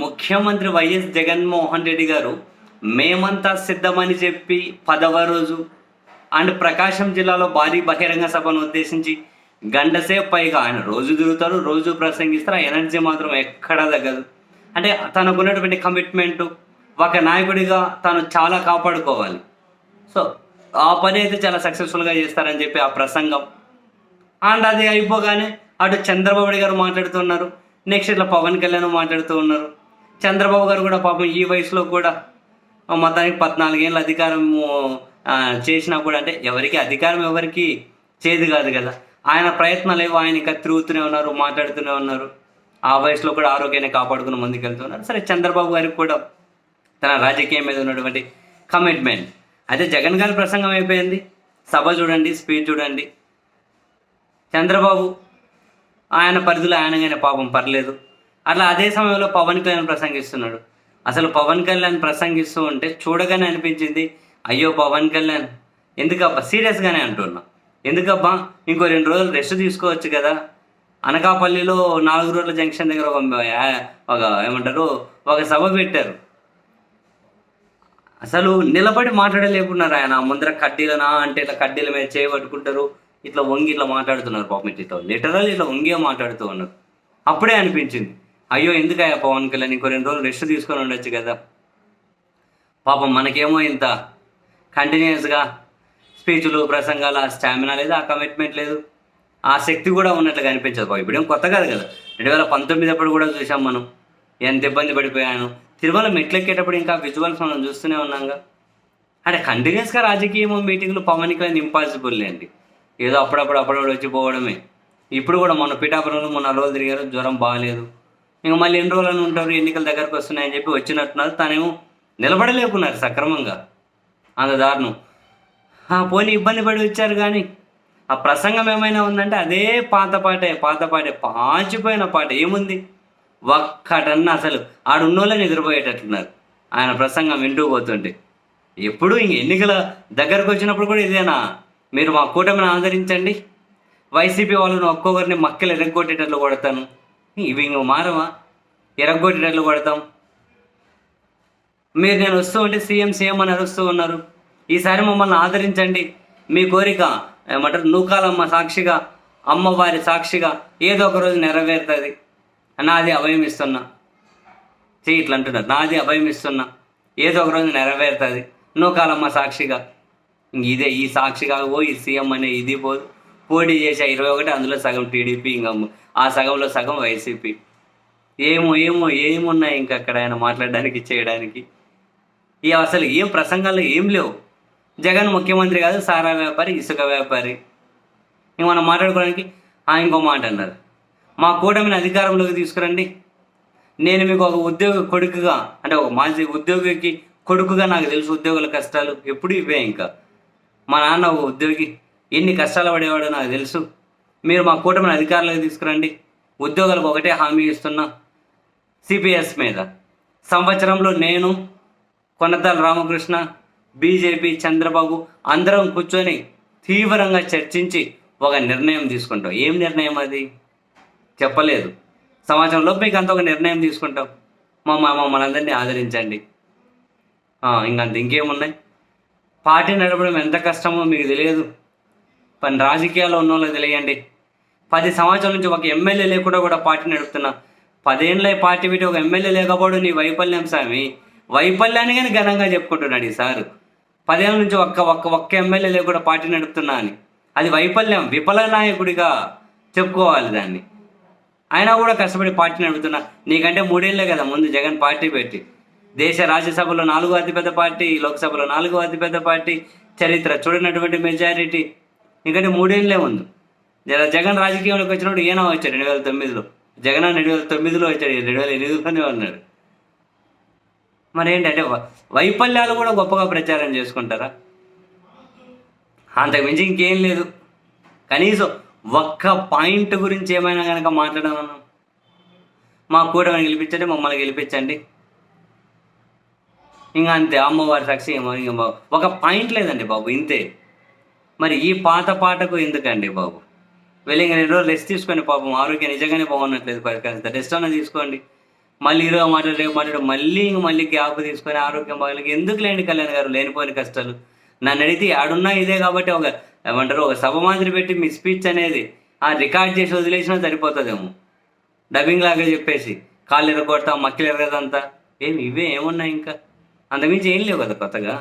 ముఖ్యమంత్రి వైఎస్ జగన్మోహన్ రెడ్డి గారు మేమంతా సిద్ధమని చెప్పి పదవ రోజు అండ్ ప్రకాశం జిల్లాలో భారీ బహిరంగ సభను ఉద్దేశించి గంటసేపు పైగా ఆయన రోజు తిరుగుతారు రోజు ప్రసంగిస్తారు. ఆ ఎనర్జీ మాత్రం ఎక్కడా తగ్గదు. అంటే తనకున్నటువంటి కమిట్మెంట్ ఒక నాయకుడిగా తను చాలా కాపాడుకోవాలి. సో ఆ పని అయితే చాలా సక్సెస్ఫుల్గా చేస్తారని చెప్పి ఆ ప్రసంగం. అండ్ అది అయిపోగానే అటు చంద్రబాబు గారు మాట్లాడుతున్నారు నెక్స్ట్ ఇట్లా పవన్ కళ్యాణ్ మాట్లాడుతూ ఉన్నారు. చంద్రబాబు గారు కూడా పాపం ఈ వయసులో కూడా మొత్తానికి పద్నాలుగేళ్ళ అధికారం చేసినా కూడా అంటే ఎవరికి అధికారం ఎవరికి చేదు కాదు కదా. ఆయన ప్రయత్నాలు ఏవో ఆయన ఇంకా తిరుగుతూనే ఉన్నారు మాట్లాడుతూనే ఉన్నారు. ఆ వయసులో కూడా ఆరోగ్యాన్ని కాపాడుకుని ముందుకెళ్తున్నారు. సరే చంద్రబాబు గారికి కూడా తన రాజకీయం మీద ఉన్నటువంటి కమిట్మెంట్ అయితే జగన్ గారి ప్రసంగం అయిపోయింది. సభ చూడండి స్పీచ్ చూడండి. చంద్రబాబు ఆయన పరిధిలో ఆయనగానే పాపం పర్లేదు. అట్లా అదే సమయంలో పవన్ కళ్యాణ్ ప్రసంగిస్తున్నాడు. అసలు పవన్ కళ్యాణ్ ప్రసంగిస్తూ ఉంటే చూడగానే అనిపించింది అయ్యో పవన్ కళ్యాణ్ ఎందుకబ్బా సీరియస్గానే అంటున్నా. ఎందుకబ్బా ఇంకో రెండు రోజులు రెస్ట్ తీసుకోవచ్చు కదా. అనకాపల్లిలో నాలుగు రోజుల జంక్షన్ దగ్గర ఒక ఒక ఏమంటారు ఒక సభ పెట్టారు. అసలు నిలబడి మాట్లాడలేకున్నారు ఆయన. ముందర కడ్డీలనా అంటే ఇట్లా కడ్డీల మీద చేయబట్టుకుంటారు ఇట్లా వంగి ఇట్లా మాట్లాడుతున్నారు పాపం. ఇట్లా లిటరల్ ఇట్లా వంగే మాట్లాడుతూ ఉన్నారు. అప్పుడే అనిపించింది. అయ్యో ఎందుకయ్యా పవన్ కళ్యాణ్? ఇంకో రెండు రోజులు రెస్ట్ తీసుకొని ఉండొచ్చు కదా. పాపం మనకేమో ఇంత కంటిన్యూస్గా స్పీచ్లు ప్రసంగాలు ఆ స్టామినా లేదు ఆ కమిట్మెంట్ లేదు. ఆ శక్తి కూడా ఉన్నట్లు కనిపించదు. బాబు ఇప్పుడేం కొత్త కాదు కదా. రెండు వేల పంతొమ్మిది అప్పుడు కూడా చూసాం మనం. ఎంత ఇబ్బంది పడిపోయాను. తిరుమల మెట్లెక్కేటప్పుడు ఇంకా విజువల్స్ మనం చూస్తూనే ఉన్నాంగా అంటే కంటిన్యూస్గా రాజకీయం మీటింగ్లు పవన్ కళ్యాణ్ ఇంపాసిబుల్ లేండి ఏదో అప్పుడప్పుడు అప్పుడప్పుడు వచ్చి పోవడమే. ఇప్పుడు కూడా మొన్న పిఠాపురంలో మొన్న రోజులు తిరిగారు జ్వరం బాగాలేదు ఇంక మళ్ళీ ఎన్ని రోజులను ఉంటారు ఎన్నికల దగ్గరకు వస్తున్నాయని చెప్పి వచ్చినట్టున్నారు. తనేమో నిలబడలేకున్నారు సక్రమంగా అంత దారుణం. ఆ, పోనీ ఇబ్బంది పడి వచ్చారు కానీ ఆ ప్రసంగం ఏమైనా ఉందంటే అదే పాత పాటే పాత పాటే పాచిపోయిన పాట. ఏముంది? ఒక్కటన్నా అసలు ఆడున్నోళ్ళని నిద్రపోయేటట్టున్నారు ఆయన ప్రసంగం వింటూ పోతుంటే. ఎప్పుడు ఇంక ఎన్నికల దగ్గరకు వచ్చినప్పుడు కూడా ఇదేనా? మీరు మా కూటమిని ఆదరించండి. వైసీపీ వాళ్ళని ఒక్కొక్కరిని మక్కలు ఎరగొట్టేటట్లు కొడతాను. ఇవి ఇంక మారమా ఎరగొట్టేటట్లు కొడతాం. మీరు నేను వస్తూ ఉంటే సీఎం సీఎం అని అరుస్తూ ఉన్నారు. ఈసారి మమ్మల్ని ఆదరించండి. మీ కోరిక ఏమంటారు నూకాలమ్మ సాక్షిగా అమ్మవారి సాక్షిగా ఏదో ఒక రోజు నెరవేరుతుంది. నాది అభయం ఇస్తున్నా. చెయ్యి ఇట్లా అంటున్నారు. నాది అభయం ఇస్తున్నా. ఏదో ఒక రోజు నెరవేరుతుంది. నూకాలమ్మ సాక్షిగా. ఇంక ఇదే ఈ సాక్షిగా ఓ ఈ సీఎం అనే ఇది పోదు. పోటీ చేసే ఇరవై ఒకటి అందులో సగం టీడీపీ ఇంకా ఆ సగంలో సగం వైసీపీ. ఏమో ఏమో ఏమున్నాయి ఇంకా అక్కడ ఆయన మాట్లాడడానికి చేయడానికి ఈ అసలు ఏం ప్రసంగాలు ఏం లేవు. జగన్ ముఖ్యమంత్రి కాదు సారా వ్యాపారి ఇసుక వ్యాపారి. ఇంక మనం మాట్లాడుకోవడానికి ఆ, ఇంకో మాట అన్నారు. మా కూటమిని అధికారంలోకి తీసుకురండి. నేను మీకు ఒక ఉద్యోగ కొడుకుగా అంటే ఒక మాజీ ఉద్యోగికి కొడుకుగా నాకు తెలుసు ఉద్యోగుల కష్టాలు ఎప్పుడు ఇవే ఇంకా. మా నాన్న ఒక ఉద్యోగి ఎన్ని కష్టాలు పడేవాడో నాకు తెలుసు. మీరు మా కూటమిని అధికారంలోకి తీసుకురండి. ఉద్యోగులకు ఒకటే హామీ ఇస్తున్నా. సిపిఎస్ మీద. సంవత్సరంలో నేను కొనతాల రామకృష్ణ బీజేపీ చంద్రబాబు అందరం కూర్చొని తీవ్రంగా చర్చించి ఒక నిర్ణయం తీసుకుంటాం. ఏం నిర్ణయం అది? చెప్పలేదు. సంవత్సరంలో మీకు అంత ఒక నిర్ణయం తీసుకుంటాం. మా మమ్మల్ని అందరినీ ఆదరించండి. ఇంకంత ఇంకేమున్నాయి? పార్టీ నడపడం ఎంత కష్టమో మీకు తెలియదు. పని రాజకీయాల్లో ఉన్న వాళ్ళకి తెలియండి. పది సంవత్సరాల నుంచి ఒక ఎమ్మెల్యే లేకుండా కూడా పార్టీ నడుపుతున్నా. పదేళ్ళ పార్టీ పెట్టి ఒక ఎమ్మెల్యే లేకపోవడం నీ వైఫల్యం స్వామి వైఫల్యాన్ని కానీ ఘనంగా చెప్పుకుంటున్నాడు ఈ సారు. పదేళ్ళ నుంచి ఒక్క ఒక్క ఒక్క ఎమ్మెల్యే లేకుండా పార్టీ నడుపుతున్నా అని. అది వైఫల్యం విఫల నాయకుడిగా చెప్పుకోవాలి దాన్ని. అయినా కూడా కష్టపడి పార్టీ నడుపుతున్నా. నీకంటే మూడేళ్ళే కదా ముందు జగన్ పార్టీ పెట్టి. దేశ రాజ్యసభలో నాలుగో అతిపెద్ద పార్టీ లోక్సభలో నాలుగో అతిపెద్ద పార్టీ చరిత్ర చూడనటువంటి మెజారిటీ ఇంకంటే మూడేళ్ళే ఉంది జర జగన్ రాజకీయంలోకి వచ్చినప్పుడు ఈయన వచ్చాడు రెండు వేల తొమ్మిదిలో. జగన్ రెండు వేల తొమ్మిదిలో వచ్చాడు రెండు వేల ఎనిమిదిలోనే ఉన్నాడు. మరి ఏంటంటే వైఫల్యాలు కూడా గొప్పగా ప్రచారం చేసుకుంటారా? అంతకు మించి ఇంకేం లేదు. కనీసం ఒక్క పాయింట్ గురించి ఏమైనా కనుక మాట్లాడమన్నా మా కూటమిని గెలిపించండి మమ్మల్ని గెలిపించండి. ఇంకా అంతే అమ్మవారి సాక్షి బాబు ఒక పాయింట్ లేదండి బాబు ఇంతే. మరి ఈ పాత పాటకు ఎందుకండి బాబు? వెళ్ళి ఇంక రెండు రోజులు రెస్ట్ తీసుకొని పాపం. ఆరోగ్యం నిజంగానే బాగున్నట్లేదు కాస్త రెస్ట్ అన్న తీసుకోండి. మళ్ళీ ఈరోజు మాట్లాడు రేపు మాట్లాడు మళ్ళీ ఇంక మళ్ళీ గ్యాప్ తీసుకొని ఆరోగ్యం బాగలేదు ఎందుకు లేండి కళ్యాణ్ గారు? లేనిపోయిన కష్టాలు. నన్ను అడిగితే ఆడున్నా ఇదే కాబట్టి ఒక ఏమంటారు ఒక సభ మాదిరి పెట్టి మీ స్పీచ్ అనేది ఆ రికార్డ్ చేసి వదిలేసినా సరిపోతుందేమో. డబ్బింగ్ లాగా చెప్పేసి కాళ్ళు ఎరగొడతాం మక్కలు ఎరగదంతా. ఏమి ఇవే ఏమున్నాయి ఇంకా? అంతకుమించి ఏం లేవు కదా కొత్తగా.